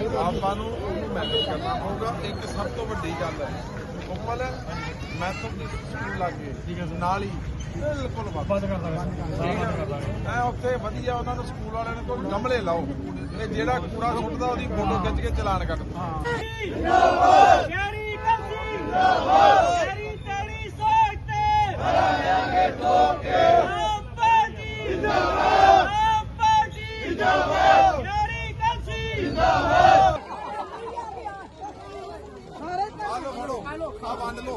ਆਪਾਂ ਨੂੰ ਉਹਨੂੰ ਮੈਨੇਜ ਕਰਨਾ ਪਊਗਾ। ਇੱਕ ਸਭ ਤੋਂ ਵੱਡੀ ਗੱਲ ਹੈ ਕੋਮਲ ਮੈਥੋਂ ਦੀ ਸਕੂਲ ਲੱਗੇ ਠੀਕ ਹੈ ਨਾਲ ਹੀ ਬਿਲਕੁਲ ਬੰਦ ਕਰ ਦਾਂਗੇ ਐ ਉੱਥੇ ਵਧੀਆ ਉਹਨਾਂ ਨੂੰ ਸਕੂਲ ਵਾਲਿਆਂ ਨੇ ਕੋਈ ਗਮਲੇ ਲਾਓ। ਤੇ ਜਿਹੜਾ ਕੂੜਾ ਸੁੱਟਦਾ ਉਹਦੀ ਫੋਟੋ ਖਿੱਚ ਕੇ ਚਲਾਨ ਕੱਟ ਦਿਓ ਸ਼ਹਿਰੀ ਕਲਸੀ ਜਿੰਦਾਬਾਦ ਸ਼ਹਿਰੀ ਤੇਰੀ ਸੋਚ ਤੇ ਭਰਾਂਗੇ ਠੋਕ ਕੇ ਆਪ ਪਾਰਟੀ ਜਿੰਦਾਬਾਦ ਆਪ ਪਾਰਟੀ ਜਿੰਦਾਬਾਦ ਸ਼ਹਿਰੀ ਕਲਸੀ ਜਿੰਦਾਬਾਦ ਆ ਲੋ ਫੜੋ ਆ ਵੰਡ ਲੋ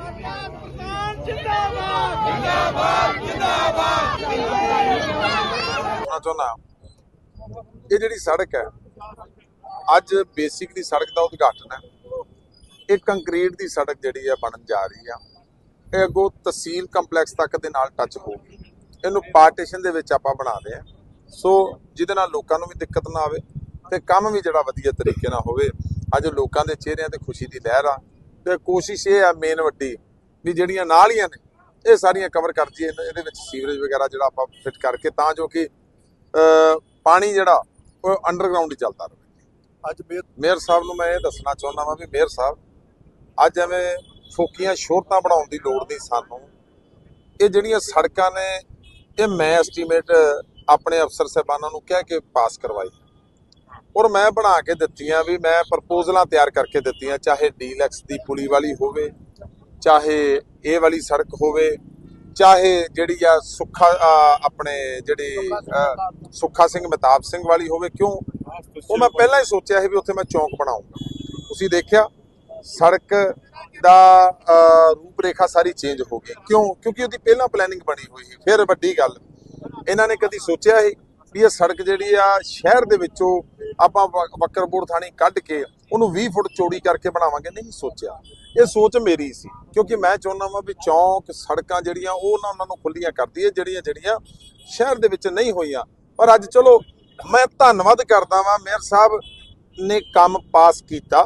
ਪ੍ਰਧਾਨ ਜਿੰਦਾਬਾਦ ਕਹਿਣਾ ਚਾਹੁੰਦਾ ਇਹ ਜਿਹੜੀ ਸੜਕ ਹੈ, ਅੱਜ ਬੇਸਿਕ ਦੀ ਸੜਕ ਦਾ ਉਦਘਾਟਨ ਹੈ। ਇਹ ਕੰਕਰੀਟ ਦੀ ਸੜਕ ਜਿਹੜੀ ਹੈ ਬਣਨ ਜਾ ਰਹੀ ਆ। ਇਹ ਅੱਗੋਂ ਤਹਿਸੀਲ ਕੰਪਲੈਕਸ ਤੱਕ ਦੇ ਨਾਲ ਟੱਚ ਹੋਊਗੀ। ਇਹਨੂੰ ਪਾਰਟੀਸ਼ਨ ਦੇ ਵਿੱਚ ਆਪਾਂ ਬਣਾਦੇ ਰਹੇ ਆ ਸੋ ਜਿਹਦੇ ਨਾਲ ਲੋਕਾਂ ਨੂੰ ਵੀ ਦਿੱਕਤ ਨਾ ਆਵੇ ਤੇ ਕੰਮ ਵੀ ਜਿਹੜਾ ਵਧੀਆ ਤਰੀਕੇ ਨਾਲ ਹੋਵੇ। ਅੱਜ ਲੋਕਾਂ ਦੇ ਚਿਹਰਿਆਂ ਤੇ ਖੁਸ਼ੀ ਦੀ ਲਹਿਰ ਆ ਤੇ ਕੋਸ਼ਿਸ਼ ਇਹ ਆ ਮੇਨ ਵੱਡੀ, ਵੀ ਜਿਹੜੀਆਂ ਨਾਲੀਆਂ ਨੇ, ਇਹ ਸਾਰੀਆਂ ਕਵਰ ਕਰ ਦਈਏ। ਇਹਦੇ ਵਿੱਚ ਸੀਵਰੇਜ ਵਗੈਰਾ ਜਿਹੜਾ ਆਪਾਂ ਫਿੱਟ ਕਰਕੇ ਤਾਂ ਜੋ ਕਿ ਪਾਣੀ ਜਿਹੜਾ ਉਹ ਅੰਡਰਗਰਾਉਂਡ ਹੀ ਚੱਲਦਾ ਰਹੇ। ਅੱਜ ਮੇਅਰ ਸਾਹਿਬ ਨੂੰ ਮੈਂ ਇਹ ਦੱਸਣਾ ਚਾਹੁੰਦਾ ਵਾਂ ਵੀ ਮੇਅਰ ਸਾਹਿਬ ਅੱਜ ਐਵੇਂ ਫੋਕੀਆਂ ਸ਼ੋਰਤਾਂ ਬਣਾਉਣ ਦੀ ਲੋੜ ਨਹੀਂ ਸਾਨੂੰ। ਇਹ ਜਿਹੜੀਆਂ ਸੜਕਾਂ ਨੇ ਇਹ ਮੈਂ ਐਸਟੀਮੇਟ ਆਪਣੇ ਅਫਸਰ ਸਾਹਿਬਾਨਾਂ ਨੂੰ ਕਹਿ ਕੇ ਪਾਸ ਕਰਵਾਈ। ਔਰ ਮੈਂ ਬਣਾ ਕੇ ਦਿੱਤੀਆਂ ਵੀ ਮੈਂ ਪ੍ਰਪੋਜ਼ਲਾਂ ਤਿਆਰ ਕਰਕੇ ਦਿੱਤੀਆਂ ਚਾਹੇ ਡੀਲੈਕਸ ਦੀ ਪੁਲੀ ਵਾਲੀ ਹੋਵੇ ਚਾਹੇ ਇਹ ਵਾਲੀ ਸੜਕ ਹੋਵੇ। ਚਾਹੇ ਜਿਹੜੀ ਆ ਸੁੱਖਾ ਆਪਣੇ ਜਿਹੜੀ ਸੁੱਖਾ ਸਿੰਘ ਮਹਿਤਾਬ ਸਿੰਘ। ਵਾਲੀ ਹੋਵੇ ਕਿਉਂ? ਉਹ ਮੈਂ ਪਹਿਲਾਂ ਹੀ ਸੋਚਿਆ ਸੀ ਵੀ ਉੱਥੇ ਮੈਂ ਚੌਂਕ ਬਣਾਉਂਗਾ। ਤੁਸੀਂ ਦੇਖਿਆ ਸੜਕ ਦਾ ਅ, ਰੂਪਰੇਖਾ ਸਾਰੀ ਚੇਂਜ ਹੋ ਗਈ। ਕਿਉਂ? ਕਿਉਂਕਿ ਉਹਦੀ ਪਹਿਲਾਂ ਪਲੈਨਿੰਗ ਬਣੀ ਹੋਈ ਸੀ। ਫਿਰ ਵੱਡੀ ਗੱਲ ਇਹਨਾਂ ਨੇ ਕਦੀ ਸੋਚਿਆ ਸੀ ਵੀ ਇਹ ਸੜਕ ਜਿਹੜੀ ਆ ਸ਼ਹਿਰ ਦੇ ਵਿੱਚੋਂ ਆਪਾਂ ਬੱਕਰਪੁਰ ਥਾਣੀ ਕੱਢ ਕੇ ਉਹਨੂੰ 20 ਫੁੱਟ ਚੌੜੀ ਕਰਕੇ ਬਣਾਵਾਂਗੇ। ਨਹੀਂ ਸੋਚਿਆ। ਇਹ ਸੋਚ ਮੇਰੀ ਸੀ। ਕਿਉਂਕਿ ਮੈਂ ਚਾਹੁੰਦਾ ਵਾਂ ਵੀ ਚੌਂਕ, ਸੜਕਾਂ ਜਿਹੜੀਆਂ, ਉਹ ਨਾ ਉਹਨਾਂ ਨੂੰ ਖੁੱਲੀਆਂ ਕਰਦੀ ਹੈ ਜਿਹੜੀਆਂ ਜਿਹੜੀਆਂ ਸ਼ਹਿਰ ਦੇ ਵਿੱਚ ਨਹੀਂ ਹੋਈਆਂ। ਪਰ ਅੱਜ ਚਲੋ, ਮੈਂ ਧੰਨਵਾਦ ਕਰਦਾ ਵਾਂ, ਮੇਅਰ ਸਾਹਿਬ ਨੇ ਕੰਮ ਪਾਸ ਕੀਤਾ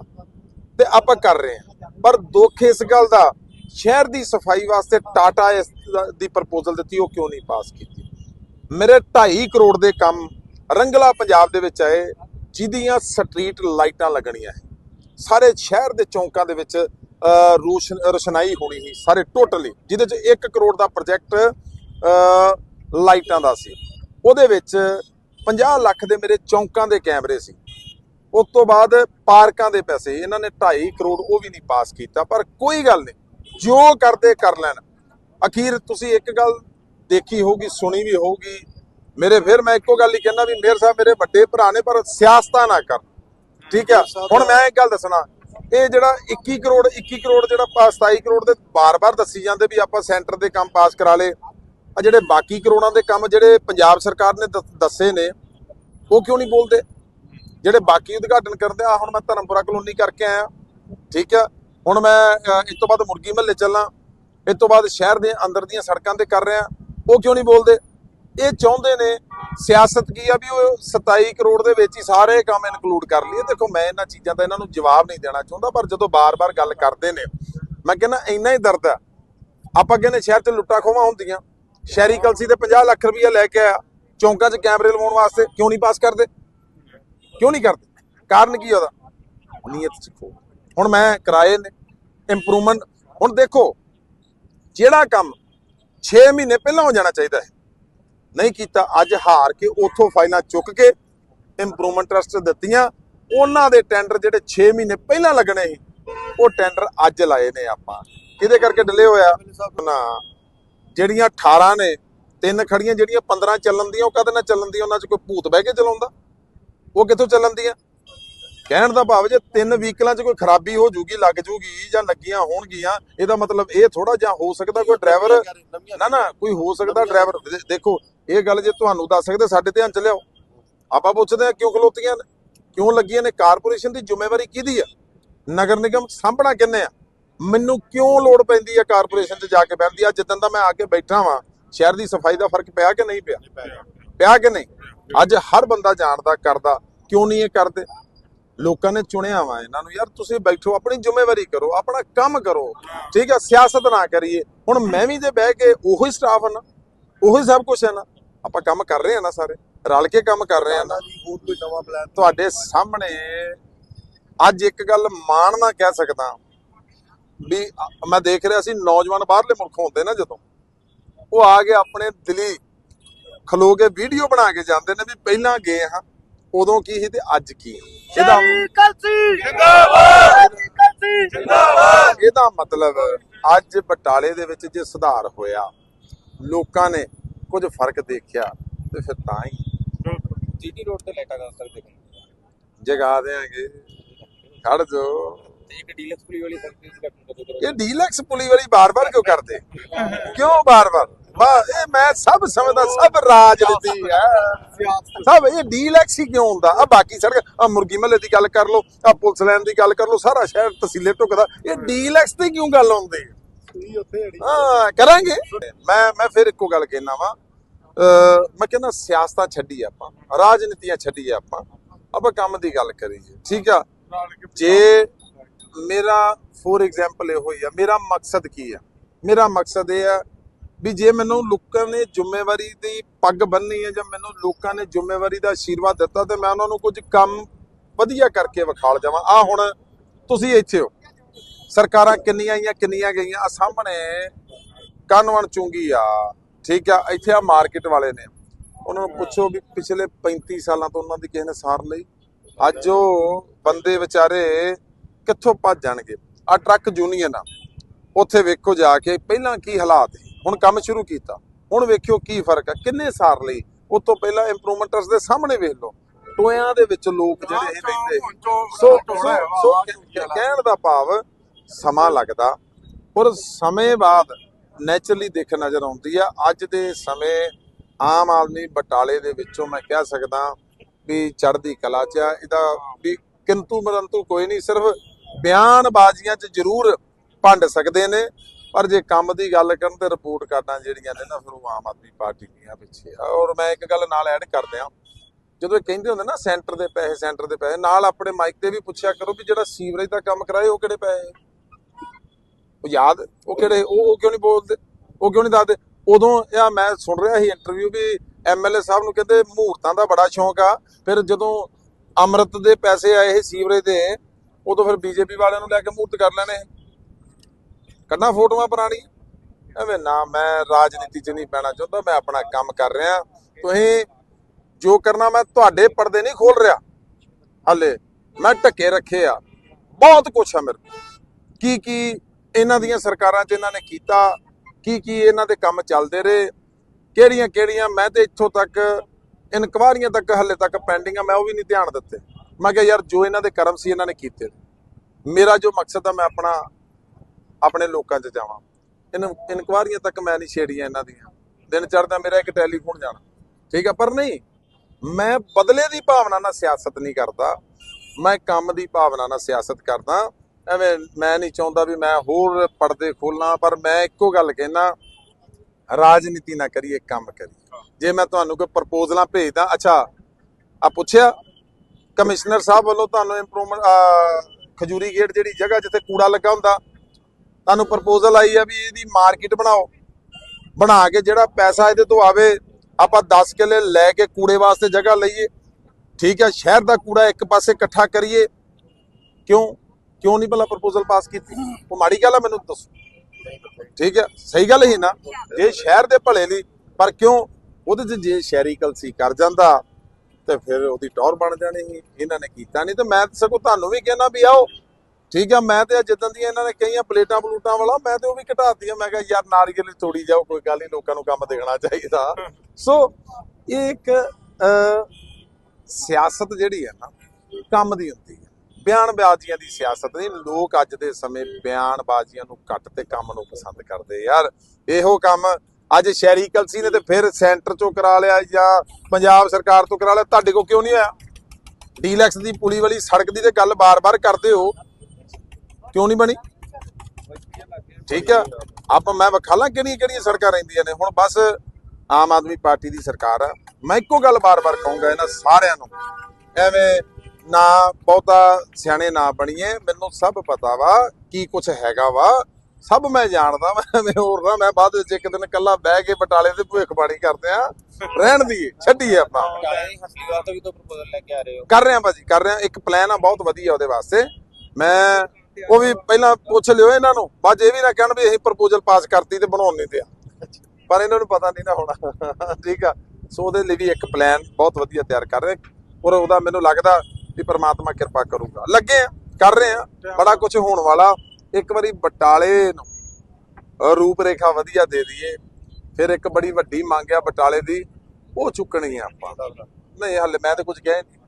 ਤੇ ਆਪਾਂ ਕਰ ਰਹੇ ਹਾਂ। ਪਰ ਦੁੱਖ ਇਸ ਗੱਲ ਦਾ, ਸ਼ਹਿਰ ਦੀ ਸਫ਼ਾਈ ਵਾਸਤੇ ਟਾਟਾ ਇਸ ਦੀ ਪ੍ਰਪੋਜ਼ਲ ਦਿੱਤੀ, ਉਹ ਕਿਉਂ ਨਹੀਂ ਪਾਸ ਕੀਤੀ? ਮੇਰੇ 2.5 ਕਰੋੜ ਦੇ ਕੰਮ ਰੰਗਲਾ ਪੰਜਾਬ ਦੇ ਵਿੱਚ ਆਏ। ਜਿਹਦੀਆਂ ਸਟਰੀਟ ਲਾਈਟਾਂ ਲੱਗਣੀਆਂ ਹੈ। ਸਾਰੇ ਸ਼ਹਿਰ ਦੇ ਚੌਂਕਾਂ ਦੇ ਵਿੱਚ ਅ, ਰੋਸ਼ਨ ਰੋਸ਼ਨਾਈ ਹੋਣੀ ਸੀ ਸਾਰੇ ਟੋਟਲੀ ਜਿਹਦੇ ਚ 1 ਕਰੋੜ ਦਾ ਪ੍ਰੋਜੈਕਟ ਲਾਈਟਾਂ ਦਾ ਸੀ। ਉਹਦੇ ਵਿੱਚ 50 ਲੱਖ ਦੇ ਮੇਰੇ ਚੌਂਕਾਂ ਦੇ ਕੈਮਰੇ ਸੀ। ਉਸ ਤੋਂ ਬਾਅਦ ਪਾਰਕਾਂ ਦੇ ਪੈਸੇ ਇਹਨਾਂ ਨੇ 2.5 ਕਰੋੜ ਉਹ ਵੀ ਨਹੀਂ ਪਾਸ ਕੀਤਾ ਪਰ ਕੋਈ ਗੱਲ ਨਹੀਂ ਜੋ ਕਰਦੇ ਕਰ ਲੈਣ। ਅਖੀਰ ਤੁਸੀਂ ਇੱਕ ਗੱਲ ਦੇਖੀ ਹੋਊਗੀ ਸੁਣੀ ਵੀ ਹੋਊਗੀ ਮੇਰੇ ਫਿਰ ਮੈਂ ਇੱਕੋ ਗੱਲ ਹੀ ਕਹਿੰਦਾ ਵੀ ਮੇਰ ਸਾਹਿਬ ਮੇਰੇ ਵੱਡੇ ਭਰਾ ਨੇ, ਪਰ ਸਿਆਸਤਾਂ ਨਾ ਕਰ। ਠੀਕ ਆ? ਹੁਣ ਮੈਂ ਇੱਕ ਗੱਲ ਦੱਸਣਾ, ਇਹ ਜਿਹੜਾ 21 ਕਰੋੜ 21 ਕਰੋੜ ਜਿਹੜਾ ਪਾਸ 27 ਕਰੋੜ ਦੇ ਬਾਰ-ਬਾਰ ਦੱਸੀ ਜਾਂਦੇ ਵੀ ਆਪਾਂ ਸੈਂਟਰ ਦੇ ਕੰਮ ਪਾਸ ਕਰਾ ਲੇ ਆ ਜਿਹੜੇ ਬਾਕੀ ਕਰੋੜਾਂ ਦੇ ਕੰਮ ਜਿਹੜੇ ਪੰਜਾਬ ਸਰਕਾਰ ਨੇ ਦ- ਦੱਸੇ ਨੇ, ਉਹ ਕਿਉਂ ਨਹੀਂ ਬੋਲਦੇ? ਜਿਹੜੇ ਬਾਕੀ ਉਦਘਾਟਨ ਕਰਦੇ ਆ ਹੁਣ ਮੈਂ ਧਰਮਪੁਰਾ ਕਲੋਨੀ ਕਰਕੇ ਆਇਆ। ਠੀਕ ਆ? ਹੁਣ ਮੈਂ ਇਸ ਤੋਂ ਬਾਅਦ ਮੁਰਗੀ ਮਹੱਲੇ ਚੱਲਾਂ। ਇਸ ਤੋਂ ਬਾਅਦ ਸ਼ਹਿਰ ਦੇ ਅੰਦਰ ਦੀਆਂ ਸੜਕਾਂ ਤੇ ਕਰ ਰਿਹਾ। ਉਹ ਕਿਉਂ ਨਹੀਂ ਬੋਲਦੇ? ਇਹ ਚਾਹੁੰਦੇ ਨੇ ਸਿਆਸਤ ਕੀ ਆ ਵੀ ਉਹ 27 ਕਰੋੜ ਦੇ ਵਿੱਚ ਹੀ ਸਾਰੇ ਕੰਮ ਇਨਕਲੂਡ ਕਰ ਲਈਏ। ਦੇਖੋ, ਮੈਂ ਇਹਨਾਂ ਚੀਜ਼ਾਂ ਦਾ ਇਹਨਾਂ ਨੂੰ ਜਵਾਬ ਨਹੀਂ ਦੇਣਾ ਚਾਹੁੰਦਾ, ਪਰ ਜਦੋਂ ਬਾਰ-ਬਾਰ ਗੱਲ ਕਰਦੇ ਨੇ, ਮੈਂ ਕਹਿੰਦਾ ਇੰਨਾ ਹੀ ਦਰਦ ਆ। ਆਪਾਂ ਕਹਿੰਦੇ ਸ਼ਹਿਰ 'ਚ ਲੁੱਟਾਂ ਖੋਵਾਂ ਹੁੰਦੀਆਂ। ਸ਼ਹਿਰੀ ਕਲਸੀ ਦੇ 50 ਲੱਖ ਰੁਪਈਆ ਲੈ ਕੇ ਆਇਆ। ਚੌਂਕਾਂ 'ਚ ਕੈਮਰੇ ਲਵਾਉਣ ਵਾਸਤੇ ਕਿਉਂ ਨਹੀਂ ਪਾਸ ਕਰਦੇ? ਕਿਉਂ ਨਹੀਂ ਕਰਦੇ? ਕਾਰਨ ਕੀ ਉਹਦਾ? ਨੀਅਤ ਸਿੱਖੋ ਹੁਣ ਮੈਂ ਕਿਰਾਏ ਨੇ ਇੰਪਰੂਵਮੈਂਟ ਹੁਣ ਦੇਖੋ, ਜਿਹੜਾ ਕੰਮ 6 ਮਹੀਨੇ ਪਹਿਲਾਂ ਹੋ ਜਾਣਾ ਚਾਹੀਦਾ ਹੈ ਨਹੀਂ ਕੀਤਾ। ਅੱਜ ਹਾਰ ਕੇ ਉਥੋਂ ਫਾਈਲਾਂ ਚੁੱਕ ਕੇ ਇੰਪਰੂਵਮੈਂਟ ਟਰਸਟ ਦਿੱਤੀਆਂ। ਉਹਨਾਂ ਦੇ ਟੈਂਡਰ ਜਿਹੜੇ 6 ਮਹੀਨੇ ਪਹਿਲਾਂ ਲੱਗਣੇ ਸੀ, ਉਹ ਟੈਂਡਰ ਅੱਜ ਲਾਏ ਨੇ ਆਪਾਂ। ਕਿਹਦੇ ਕਰਕੇ ਡਿਲੇ ਹੋਇਆ? ਨਾ, ਜਿਹੜੀਆਂ 18 ਨੇ, ਤਿੰਨ ਖੜੀਆਂ ਜਿਹੜੀਆਂ 15 ਚੱਲਣ ਦੀਆਂ, ਉਹ ਕਦੇ ਨਾ ਚੱਲਣ ਦੀਆਂ? ਉਹਨਾਂ 'ਚ ਕੋਈ ਭੂਤ ਬਹਿ ਕੇ ਚਲਾਉਂਦਾ? ਉਹ ਕਿੱਥੋਂ ਚੱਲਣ ਦੀਆਂ? ਕਹਿਣ ਦਾ ਭਾਵ ਜੇ ਤਿੰਨ ਵਹੀਕਲਾਂ 'ਚ ਕੋਈ ਖਰਾਬੀ ਹੋ ਜੂਗੀ ਲੱਗ ਜੂਗੀ ਜਾਂ ਲੱਗੀਆਂ ਹੋਣਗੀਆਂ ਇਹਦਾ ਮਤਲਬ ਇਹ ਥੋੜਾ ਜਿਹਾ ਹੋ ਸਕਦਾ ਕੋਈ ਡਰਾਈਵਰ ਨਾ ਨਾ ਕੋਈ ਹੋ ਸਕਦਾ ਡਰਾਈਵਰ ਦੇਖੋ ਇਹ ਗੱਲ ਜੇ ਤੁਹਾਨੂੰ ਦੱਸ ਸਕਦੇ ਸਾਡੇ ਧਿਆਨ ਚ ਲਿਆਓ। ਆਪਾਂ ਪੁੱਛਦੇ ਆ ਕਿਉਂ ਖਲੋਤੀਆਂ ਨੇ? ਕਿਉਂ ਲੱਗੀਆਂ ਨੇ? ਕਾਰਪੋਰੇਸ਼ਨ ਦੀ ਜ਼ਿੰਮੇਵਾਰੀ ਕਿਹਦੀ ਆ? ਨਗਰ ਨਿਗਮ ਸਾਂਭਣਾ ਕਿੰਨੇ ਆ? ਮੈਨੂੰ ਕਿਉਂ ਲੋੜ ਪੈਂਦੀ ਆ ਕਾਰਪੋਰੇਸ਼ਨ 'ਚ ਜਾ ਕੇ ਬੈਠਦੀ ਆ ਜਿੱਦਾਂ ਦਾ ਮੈਂ ਆ ਕੇ ਬੈਠਾ ਵਾਂ ਸ਼ਹਿਰ ਦੀ ਸਫ਼ਾਈ ਦਾ ਫ਼ਰਕ ਪਿਆ ਕਿ ਨਹੀਂ ਪਿਆ। ਪਿਆ ਕਿ ਨਹੀਂ? ਅੱਜ ਹਰ ਬੰਦਾ ਜਾਣਦਾ ਕਰਦਾ ਕਿਉਂ ਨਹੀਂ ਇਹ ਕਰਦੇ? ਲੋਕਾਂ ਨੇ ਚੁਣਿਆ ਵਾ ਇਹਨਾਂ ਨੂੰ ਯਾਰ ਤੁਸੀਂ ਬੈਠੋ ਆਪਣੀ ਜ਼ਿੰਮੇਵਾਰੀ ਕਰੋ ਆਪਣਾ ਕੰਮ ਕਰੋ। ਠੀਕ ਹੈ ਸਿਆਸਤ ਨਾ ਕਰੀਏ। ਹੁਣ ਮੈਂ ਵੀ ਜੇ ਬਹਿ ਕੇ ਉਹੀ ਸਟਾਫ ਹੈ ਨਾ ਉਹੀ ਸਭ ਕੁਝ ਹੈ ਨਾ ਆਪਾਂ ਕੰਮ ਕਰ ਰਹੇ ਆ ਨਾ ਸਾਰੇ ਰਲ ਕੇ ਕੰਮ ਕਰ ਰਹੇ ਆ ਨਾ। ਹੋਰ ਕੋਈ ਨਵਾਂ ਪਲਾਨ ਤੁਹਾਡੇ ਸਾਹਮਣੇ ਅੱਜ ਇੱਕ ਗੱਲ ਮਾਣ ਨਾਲ ਕਹਿ ਸਕਦਾ ਵੀ ਮੈਂ ਦੇਖ ਰਿਹਾ ਸੀ ਨੌਜਵਾਨ ਬਾਹਰਲੇ ਮੁਲਕੋਂ ਹੁੰਦੇ ਨਾ ਜਦੋਂ ਉਹ ਆ ਕੇ ਆਪਣੇ ਦਿਲੀ ਖਲੋ ਕੇ ਵੀਡੀਓ ਬਣਾ ਕੇ ਜਾਂਦੇ ਨੇ ਵੀ ਪਹਿਲਾਂ ਗਏ ਹਾਂ। ਉਦੋਂ ਕੀ ਸੀ ਤੇ ਅੱਜ ਕੀ। ਇਹਦਾ ਕਲਸੀ ਜਿੰਦਾਬਾਦ। ਕਲਸੀ ਜਿੰਦਾਬਾਦ। ਇਹਦਾ ਮਤਲਬ ਅੱਜ ਬਟਾਲੇ ਦੇ ਵਿੱਚ ਜੇ ਸੁਧਾਰ ਹੋਇਆ ਲੋਕਾਂ ਨੇ ਕੁਝ ਫ਼ਰਕ ਦੇਖਿਆ ਤੇ ਫਿਰ ਤਾਂ ਹੀ। ਜੀਟੀ ਰੋਡ ਤੇ ਲਾਈਟਾਂ ਦਾ ਅਸਰ ਦੇਖੋ ਜਗਾ ਦੇਾਂਗੇ ਖੜ ਜੋ। ਤੇ ਇੱਕ ਡੀਲਕਸ ਪੁਲੀ ਵਾਲੀ ਫੈਕਟਰੀ ਸੀ ਲੱਗਣ ਕਦੋਂ ਇਹ ਡੀਲਕਸ ਪੁਲੀ ਵਾਲੀ ਬਾਰ-ਬਾਰ ਕਿਉਂ ਕਰਦੇ? ਕਿਉਂ ਬਾਰ-ਬਾਰ? ਇਹ ਮੈਂ ਸਭ ਸਮਝਦਾ ਸਭ ਰਾਜਨੀਤੀ ਹੈ। ਸਭ ਇਹ ਡੀਲਕਸ ਹੀ ਕਿਉਂ ਹੁੰਦਾ? ਆ ਬਾਕੀ ਸੜਕ ਆ ਮੁਰਗੀ ਮਹੱਲੇ ਦੀ ਗੱਲ ਕਰ ਲਓ ਆ ਪੁਲਿਸ ਲਾਈਨ ਦੀ ਗੱਲ ਕਰ ਲਓ ਸਾਰਾ ਸ਼ਹਿਰ ਤਸੀਲੇ ਢੁਕਦਾ। ਇਹ ਡੀਲਕਸ ਤੇ ਕਿਉਂ ਗੱਲ ਆਉਂਦੀ? ਹਾਂ ਕਰਾਂਗੇ। ਮੈਂ ਮੈਂ ਫਿਰ ਇੱਕੋ ਗੱਲ ਕਹਿਣਾ ਵਾ। ਮੈਂ ਕਹਿੰਦਾ ਸਿਆਸਤਾਂ ਛੱਡੀ ਆਪਾਂ ਰਾਜਨੀਤੀਆਂ ਛੱਡੀ ਆਪਾਂ। ਆਪਾਂ ਕੰਮ ਦੀ ਗੱਲ ਕਰੀਏ ਠੀਕ ਆ? ਜੇ ਮੇਰਾ ਫੋਰ ਐਗਜ਼ਾਮਪਲ ਇਹ ਹੋਈ ਆ ਮੇਰਾ ਮਕਸਦ ਕੀ ਆ? ਮੇਰਾ ਮਕਸਦ ਇਹ ਆ ਵੀ ਜੇ ਮੈਨੂੰ ਲੋਕਾਂ ਨੇ ਜ਼ਿੰਮੇਵਾਰੀ ਦੀ ਪੱਗ ਬੰਨ੍ਹੀ ਹੈ ਜਾਂ ਮੈਨੂੰ ਲੋਕਾਂ ਨੇ ਜ਼ਿੰਮੇਵਾਰੀ ਦਾ ਆਸ਼ੀਰਵਾਦ ਦਿੱਤਾ, ਤੇ ਮੈਂ ਉਹਨਾਂ ਨੂੰ ਕੁਝ ਕੰਮ ਵਧੀਆ ਕਰਕੇ ਵਿਖਾਲ ਜਾਵਾਂ ਆ ਹੁਣ ਤੁਸੀਂ ਇੱਥੇ ਹੋ। ਸਰਕਾਰਾਂ ਕਿੰਨੀਆਂ ਆਈਆਂ, ਕਿੰਨੀਆਂ ਗਈਆਂ? ਆ ਸਾਹਮਣੇ ਕਨਵਣ ਚੁੰਗੀ ਆ। ਠੀਕ ਆ, ਇੱਥੇ ਆ ਮਾਰਕੀਟ ਵਾਲੇ ਨੇ। ਉਹਨਾਂ ਨੂੰ ਪੁੱਛੋ ਵੀ ਪਿਛਲੇ 35 ਸਾਲਾਂ ਤੋਂ ਉਹਨਾਂ ਦੀ ਕਿਸੇ ਨੇ ਸਾਰ ਲਈ। ਅੱਜ ਉਹ ਬੰਦੇ ਵਿਚਾਰੇ ਕਿੱਥੋਂ ਭੱਜ ਜਾਣਗੇ? ਆ ਟਰੱਕ ਯੂਨੀਅਨ ਆ। ਉੱਥੇ ਵੇਖੋ ਜਾ ਕੇ ਪਹਿਲਾਂ ਕੀ ਹਾਲਾਤ ਸੀ। ਹੁਣ ਕੰਮ ਸ਼ੁਰੂ ਕੀਤਾ। ਹੁਣ ਵੇਖਿਓ ਕੀ ਫ਼ਰਕ ਆ ਕਿੰਨੇ ਸਾਰ ਲਈ? ਉਸ ਤੋਂ ਪਹਿਲਾਂ ਇੰਪਰੂਵਮੈਂਟਸ ਦੇ ਸਾਹਮਣੇ ਵੇਖ ਲਓ। ਟੋਇਆਂ ਦੇ ਵਿੱਚ ਲੋਕ ਜਿਹੜੇ ਇਹ ਬੈਠੇ ਸੋ ਸੋ ਸੋ ਕਹਿ- ਕਹਿਣ ਦਾ ਭਾਵ ਸਮਾਂ ਲੱਗਦਾ। ਪਰ ਸਮੇਂ ਬਾਅਦ ਨੇਚਰਲੀ ਦੇਖ ਨਜ਼ਰ ਆਉਂਦੀ ਆ। ਅੱਜ ਦੇ ਸਮੇਂ ਆਮ ਆਦਮੀ ਬਟਾਲੇ ਦੇ ਵਿੱਚੋਂ ਮੈਂ ਕਹਿ ਸਕਦਾ ਵੀ ਚੜ੍ਹਦੀ ਕਲਾ ਚ ਆ। ਇਹਦਾ ਵੀ ਕਿੰਤੂ ਮਰੰਤੂ ਕੋਈ ਨਹੀਂ ਸਿਰਫ ਬਿਆਨਬਾਜ਼ੀਆਂ 'ਚ ਜ਼ਰੂਰ ਭੰਡ ਸਕਦੇ ਨੇ। ਪਰ ਜੇ ਕੰਮ ਦੀ ਗੱਲ ਕਰਨ ਤੇ ਰਿਪੋਰਟ ਕਾਰਡਾਂ ਜਿਹੜੀਆਂ ਨੇ ਨਾ, ਫਿਰ ਉਹ ਆਮ ਆਦਮੀ ਪਾਰਟੀ ਦੀਆਂ ਪਿੱਛੇ ਆ। ਔਰ ਮੈਂ ਇੱਕ ਗੱਲ ਨਾਲ ਐਡ ਕਰ ਦਿਆਂ, ਜਦੋਂ ਇਹ ਕਹਿੰਦੇ ਹੁੰਦੇ ਨਾ ਸੈਂਟਰ ਦੇ ਪੈਸੇ ਸੈਂਟਰ ਦੇ ਪੈਸੇ, ਨਾਲ ਆਪਣੇ ਮਾਈਕ ਤੇ ਵੀ ਪੁੱਛਿਆ ਕਰੋ ਵੀ ਜਿਹੜਾ ਸੀਵਰੇਜ ਦਾ ਕੰਮ ਕਰਾਏ, ਉਹ ਕਿਹੜੇ ਪੈਸੇ? ਉਹ ਯਾਦ, ਉਹ ਕਿਹੜੇ, ਉਹ ਉਹ ਕਿਉਂ ਨਹੀਂ ਬੋਲਦੇ? ਉਹ ਕਿਉਂ ਨਹੀਂ ਦੱਸਦੇ? ਉਦੋਂ ਇਹ ਮੈਂ ਸੁਣ ਰਿਹਾ ਸੀ ਇੰਟਰਵਿਊ ਵੀ ਐਮਐਲਏ ਸਾਹਿਬ ਨੂੰ ਕਹਿੰਦੇ ਮਹੂਰਤਾਂ ਦਾ ਬੜਾ ਸ਼ੌਂਕ ਆ। ਫਿਰ ਜਦੋਂ ਅੰਮ੍ਰਿਤ ਦੇ ਪੈਸੇ ਆਏ ਸੀ ਸੀਵਰੇਜ ਦੇ, ਉਦੋਂ ਫਿਰ ਬੀਜੇਪੀ ਵਾਲਿਆਂ ਨੂੰ ਲੈ ਕੇ ਮਹੂਰਤ ਕਰ ਲੈਣੇ। ਕੱਢਾਂ ਫੋਟੋਆਂ ਪੁਰਾਣੀ ਐਵੇਂ ਨਾ ਮੈਂ ਰਾਜਨੀਤੀ 'ਚ ਨਹੀਂ ਪੈਣਾ ਚਾਹੁੰਦਾ, ਮੈਂ ਆਪਣਾ ਕੰਮ ਕਰ ਰਿਹਾ। ਤੁਸੀਂ ਜੋ ਕਰਨਾ ਮੈਂ ਤੁਹਾਡੇ ਪਰਦੇ ਨਹੀਂ ਖੋਲ ਰਿਹਾ। ਹਲੇ ਮੈਂ ਢੱਕੇ ਰੱਖੇ ਆ। ਬਹੁਤ ਕੁਛ ਆ ਮੇਰੇ ਕੋਲ। ਕੀ ਕੀ ਇਹਨਾਂ ਦੀਆਂ ਸਰਕਾਰਾਂ 'ਚ ਇਹਨਾਂ ਨੇ ਕੀਤਾ? ਕੀ ਕੀ ਇਹਨਾਂ ਦੇ ਕੰਮ ਚੱਲਦੇ ਰਹੇ? ਕਿਹੜੀਆਂ ਕਿਹੜੀਆਂ? ਮੈਂ ਤੇ ਇੱਥੋਂ ਤੱਕ, ਇਨਕੁਆਰੀਆਂ ਤੱਕ ਹਲੇ ਤੱਕ ਪੈਂਡਿੰਗ ਆ ਮੈਂ ਉਹ ਵੀ ਨਹੀਂ ਧਿਆਨ ਦਿੱਤੇ। ਮੈਂ ਕਿਹਾ ਯਾਰ ਜੋ ਇਹਨਾਂ ਦੇ ਕਰਮ ਸੀ ਇਹਨਾਂ ਨੇ ਕੀਤੇ ਮੇਰਾ ਜੋ ਮਕਸਦ ਆ, ਮੈਂ ਆਪਣਾ ਆਪਣੇ ਲੋਕਾਂ 'ਚ ਜਾਵਾਂ। ਇਨ, ਇਨਕੁਆਰੀਆਂ ਤੱਕ ਮੈਂ ਨਹੀਂ ਛੇੜੀਆਂ ਇਹਨਾਂ ਦੀਆਂ। ਦਿਨ ਚੜ੍ਹਦਾ ਮੇਰਾ ਇੱਕ ਟੈਲੀਫੋਨ ਜਾਣਾ। ਠੀਕ ਆ, ਪਰ ਨਹੀਂ, ਮੈਂ ਬਦਲੇ ਦੀ ਭਾਵਨਾ ਨਾਲ ਸਿਆਸਤ ਨਹੀਂ ਕਰਦਾ। ਮੈਂ ਕੰਮ ਦੀ ਭਾਵਨਾ ਨਾਲ ਸਿਆਸਤ ਕਰਦਾ। ਐਵੇਂ ਮੈਂ ਨਹੀਂ ਚਾਹੁੰਦਾ ਵੀ ਮੈਂ ਹੋਰ ਪਰਦੇ ਖੋਲਾਂ, ਪਰ ਮੈਂ ਇੱਕੋ ਗੱਲ ਕਹਿਣਾ, ਰਾਜਨੀਤੀ ਨਾ ਕਰੀਏ ਕੰਮ ਕਰੀਏ। ਜੇ ਮੈਂ ਤੁਹਾਨੂੰ ਕੋਈ ਪ੍ਰਪੋਜ਼ਲਾਂ ਭੇਜਦਾ, ਅੱਛਾ, ਆ ਪੁੱਛਿਆ, ਕਮਿਸ਼ਨਰ ਸਾਹਿਬ ਵੱਲੋਂ ਤੁਹਾਨੂੰ ਇੰਪਰੂਵਮੈਂਟ ਖਜੂਰੀ ਗੇਟ ਜਿਹੜੀ ਜਗ੍ਹਾ ਜਿੱਥੇ ਕੂੜਾ ਲੱਗਾ ਹੁੰਦਾ ਤੁਹਾਨੂੰ ਪ੍ਰਪੋਜ਼ਲ ਆਈ ਆ ਵੀ ਇਹਦੀ ਮਾਰਕੀਟ ਬਣਾਓ। ਬਣਾ ਕੇ ਜਿਹੜਾ ਪੈਸਾ ਇਹਦੇ ਤੋਂ ਆਵੇ, ਆਪਾਂ 10 ਕਿੱਲੇ ਲੈ ਕੇ ਕੂੜੇ ਵਾਸਤੇ ਜਗ੍ਹਾ ਲਈਏ। ਠੀਕ ਹੈ ਸ਼ਹਿਰ ਦਾ ਕੂੜਾ ਇੱਕ ਪਾਸੇ ਇਕੱਠਾ ਕਰੀਏ। ਕਿਉਂ? ਕਿਉਂ ਨਹੀਂ ਭਲਾ ਪ੍ਰਪੋਜ਼ਲ ਪਾਸ ਕੀਤੀ? ਉਹ ਮਾੜੀ ਗੱਲ ਆ, ਮੈਨੂੰ ਦੱਸੋ। ਠੀਕ ਹੈ ਸਹੀ ਗੱਲ ਹੀ ਨਾ, ਜੇ ਸ਼ਹਿਰ ਦੇ ਭਲੇ ਲਈ ਪਰ ਕਿਉਂ? ਉਹਦੇ 'ਚ ਜੇ ਸ਼ਹਿਰੀ ਕਲਸੀ ਕਰ ਜਾਂਦਾ, ਤੇ ਫਿਰ ਉਹਦੀ ਟੌਰ ਬਣ ਜਾਣੀ ਸੀ। ਇਹਨਾਂ ਨੇ ਕੀਤਾ ਨਹੀਂ, ਤੇ ਮੈਂ ਸਗੋਂ ਤੁਹਾਨੂੰ ਵੀ ਕਹਿਣਾ ਵੀ ਆਓ ਠੀਕ ਆ, ਮੈਂ ਤੇ ਜਿੱਦਾਂ ਦੀਆਂ ਇਹਨਾਂ ਨੇ ਕਈਆਂ ਪਲੇਟਾਂ ਪਲੂਟਾਂ ਵਾਲਾ, ਮੈਂ ਤੇ ਉਹ ਵੀ ਘਟਾਤੀਆਂ, ਮੈਂ ਕਿਹਾ ਯਾਰ ਨਾਰੀਅਲ ਤੋੜੀ ਜਾਓ ਕੋਈ ਗੱਲ ਨਹੀਂ, ਲੋਕਾਂ ਨੂੰ ਕੰਮ ਦੇਣਾ ਚਾਹੀਦਾ। ਸੋ ਇਹ ਇੱਕ ਸਿਆਸਤ ਜਿਹੜੀ ਹੈ ਨਾ, ਕੰਮ ਦੀ ਹੁੰਦੀ ਹੈ ਬਿਆਨਬਾਜ਼ੀਆਂ ਦੀ ਸਿਆਸਤ ਨਹੀਂ, ਲੋਕ ਅੱਜ ਦੇ ਸਮੇਂ ਬਿਆਨਬਾਜ਼ੀਆਂ ਨੂੰ ਘੱਟ ਤੇ ਕੰਮ ਨੂੰ ਪਸੰਦ ਕਰਦੇ ਯਾਰ, ਇਹੋ ਕੰਮ ਅੱਜ ਸ਼ਹਿਰੀ ਕਲਸੀ ਨੇ ਤੇ ਫਿਰ ਸੈਂਟਰ ਚੋਂ ਕਰਾ ਲਿਆ ਜਾਂ ਪੰਜਾਬ ਸਰਕਾਰ ਤੋਂ ਕਰਾ ਲਿਆ, ਤੁਹਾਡੇ ਕੋ ਕਿਉਂ ਨਹੀਂ ਹੋਇਆ ਡੀਲੈਕਸ ਦੀ ਪੁਲੀ ਵਾਲੀ ਸੜਕ ਦੀ ਤੇ ਗੱਲ ਬਾਰ-ਬਾਰ ਕਰਦੇ ਹੋ। ਕਿਉਂ ਨਹੀਂ ਬਣੀ? ਠੀਕ ਆ। ਆਪਾਂ ਮੈਂ ਵਿਖਾਲਾਂ ਕਿਹੜੀਆਂ ਕਿਹੜੀਆਂ ਸੜਕਾਂ ਰਹਿੰਦੀਆਂ ਨੇ। ਹੁਣ ਬਸ ਆਮ ਆਦਮੀ ਪਾਰਟੀ ਦੀ ਸਰਕਾਰ ਆ। ਮੈਂ ਇੱਕੋ ਗੱਲ ਬਾਰ-ਬਾਰ ਕਹੂੰਗਾ ਇਹਨਾਂ ਸਾਰਿਆਂ ਨੂੰ। ਐਵੇਂ ਨਾ ਬਹੁਤਾ ਸਿਆਣੇ ਨਾ ਬਣੀਏ। ਮੈਨੂੰ ਸਭ ਪਤਾ ਵਾ ਕੀ ਕੁਝ ਹੈਗਾ ਵਾ। ਸਭ ਮੈਂ ਜਾਣਦਾ ਮੈਂ ਹੋਰ ਨਾ ਮੈਂ ਬਾਅਦ ਵਿੱਚ ਇੱਕ ਦਿਨ ਇਕੱਲਾ ਬਹਿ ਕੇ ਬਟਾਲੇ ਦੇ ਭਵਿੱਖਬਾਣੀ ਕਰਦੇ ਆ। ਰਹਿਣ ਦੀ ਛੱਡੀਏ ਆਪਾਂ। ਕਾਲੇ ਹਸਲੀਵਾਲ ਤੋਂ ਵੀ ਤੋਂ ਪ੍ਰਪੋਜ਼ਲ ਲੈ ਕੇ ਆ ਰਹੇ ਹੋ। ਕਰ ਰਹੇ ਆ ਭਾਜੀ ਕਰ ਰਹੇ। ਆ ਇੱਕ ਪਲਾਨ ਆ ਬਹੁਤ ਵਧੀਆ ਉਹਦੇ ਵਾਸਤੇ। ਮੈਂ ਉਹ ਵੀ ਪਹਿਲਾਂ ਪੁੱਛ ਲਿਓ ਇਹਨਾਂ ਨੂੰ। ਬਾਅਦ ਇਹ ਵੀ ਨਾ ਕਹਿਣ ਵੀ ਅਸੀਂ ਪ੍ਰਪੋਜ਼ਲ ਪਾਸ ਕਰਤੀ ਤੇ ਬਣਾਉਣ ਨਹੀਂ ਦਿਆ। ਪਰ ਇਹਨਾਂ ਨੂੰ ਪਤਾ ਨਹੀਂ ਨਾ ਹੋਣਾ। ਠੀਕ ਆ। ਸੋ ਉਹਦੇ ਲਈ ਵੀ ਇੱਕ ਪਲਾਨ ਬਹੁਤ ਵਧੀਆ ਤਿਆਰ ਕਰ ਰਹੇ। ਔਰ ਉਹਦਾ ਮੈਨੂੰ ਲੱਗਦਾ ਵੀ ਪ੍ਰਮਾਤਮਾ ਕਿਰਪਾ ਕਰੂਗਾ। ਲੱਗੇ ਆ ਕਰ ਰਹੇ ਆ। ਬੜਾ ਕੁਝ ਹੋਣ ਵਾਲਾ। ਇੱਕ ਵਾਰੀ ਬਟਾਲੇ ਨੂੰ ਅ, ਰੂਪ ਰੇਖਾ ਵਧੀਆ ਦੇ ਦਈਏ। ਫਿਰ ਇੱਕ ਬੜੀ ਵੱਡੀ ਮੰਗ ਆ ਬਟਾਲੇ ਦੀ। ਉਹ ਚੁੱਕਣੀ ਆ ਆਪਾਂ। ਨਹੀਂ ਹਲੇ ਮੈਂ ਤਾਂ ਕੁਝ ਕਹਿ ਹੀ ਨਹੀਂ।